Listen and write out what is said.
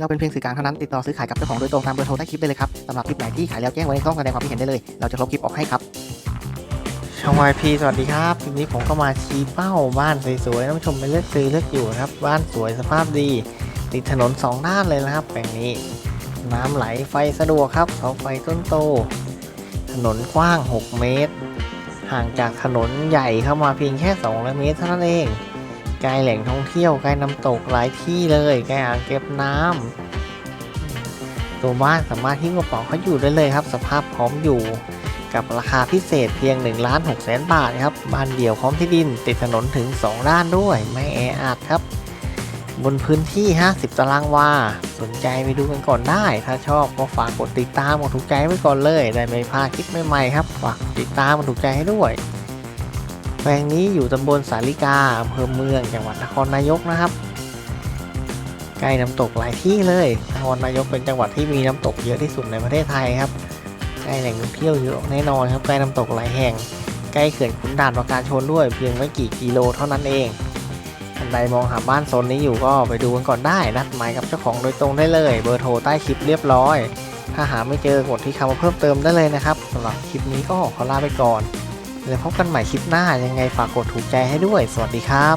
เราเป็นเพียงสื่อกลางเท่านั้นติดต่อซื้อขายกับเจ้าของโดยตรงตามเบอร์โทรใต้คลิปได้เลยครับสำหรับคลิปไหนที่ขายแล้วแจ้งไว้ในช่องแสดงความคิดเห็นได้เลย เราจะลบคลิปออกให้ครับช่องวายพีสวัสดีครับคลิปนี้ผมก็มาชี้เป้าบ้านสวยๆท่านผู้ชมไปเลือกซื้อเลือกอยู่นะครับบ้านสวยสภาพดี ติดถนนสองด้านเลยนะครับแปลงนี้น้ำไหลไฟสะดวกครับเสาไฟต้นโต ถนนกว้าง 6 เมตร ห่างจากถนนใหญ่เข้ามาเพียงแค่ 200 เมตรเท่านั้นเอง ใกล้แหล่งท่องเที่ยวใกล้น้ำตกหลายที่เลยใกล้อ่างเก็บน้ำตัวบ้านสามารถทิ้งกระเป๋าเขาอยู่ได้เลยครับ สภาพพร้อมอยู่กับราคาพิเศษเพียง1ล้าน6แสนบาทครับบ้านเดี่ยวพร้อมที่ดินติดถนนถึง 2 ด้านด้วย ไม่แออัดครับ บนพื้นที่ 50 ตารางวา สนใจไปดูกันก่อนได้ ถ้าชอบก็ฝากกดติดตามกดถูกใจไว้ก่อนเลย ได้ไม่พลาดคลิปใหม่ๆครับ ฝากติดตามกดถูกใจให้ด้วย แปลงนี้อยู่ตำบลสาลิกาอำเภอเมืองจังหวัดนครนายกนะครับใกล้น้ำตกหลายที่เลยนครนายกเป็นจังหวัดที่มีน้ำตกเยอะที่สุดในประเทศไทยครับใกล้แหล่งท่องเที่ยวเยอะแน่นอนครับใกล้น้ำตกหลายแห่ง ใกล้เขื่อนขุนด่านประการชนด้วย เพียงไม่กี่กิโลเท่านั้นเองท่านใดมองหาบ้านโซนนี้อยู่ก็ไปดูกันก่อนได้นัดหมายกับเจ้าของโดยตรงได้เลย เบอร์โทรใต้คลิปเรียบร้อย ถ้าหาไม่เจอกดที่คำว่าเพิ่มเติมได้เลยนะครับสำหรับคลิปนี้ก็ขอลาไปก่อน แล้วพบกันใหม่คลิปหน้ายังไงฝากกดถูกใจให้ด้วย สวัสดีครับ